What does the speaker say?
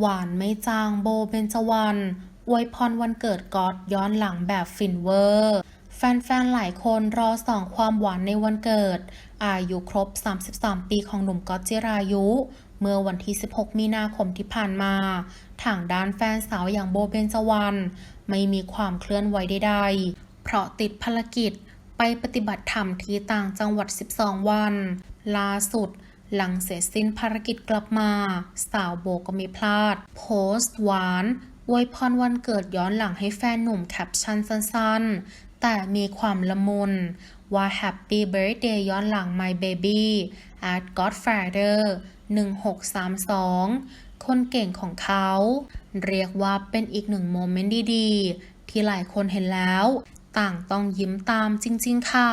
หวานไม่จางโบเบนจวรรณอวยพรวันเกิดก๊อตย้อนหลังแบบฟินเวอร์แฟนๆ หลายคนรอส่องความหวานในวันเกิด อายุครบ 33 ปีของหนุ่มก๊อตจิรายุ เมื่อวันที่ 16 มีนาคมที่ผ่านมา ทางด้านแฟนสาวอย่างโบเบนจวรรณไม่มีความเคลื่อนไหวใดๆ เพราะติดภารกิจไปปฏิบัติธรรมที่ต่างจังหวัด 12 วัน ล่าสุด หลังเสร็จสิ้นภารกิจกลับมา สาวโบก็ไม่พลาด โพสต์หวานอวยพรวันเกิดย้อนหลังให้แฟนหนุ่มแคปชั่นสั้นๆ แต่มีความละมุน ว่า Happy Birthday ย้อนหลัง My Baby at Godfather 1632 คนเก่งของเขา เรียกว่าเป็นอีกหนึ่งโมเมนต์ดีๆ ที่หลายคนเห็นแล้ว ต่างต้องยิ้มตามจริงๆค่ะ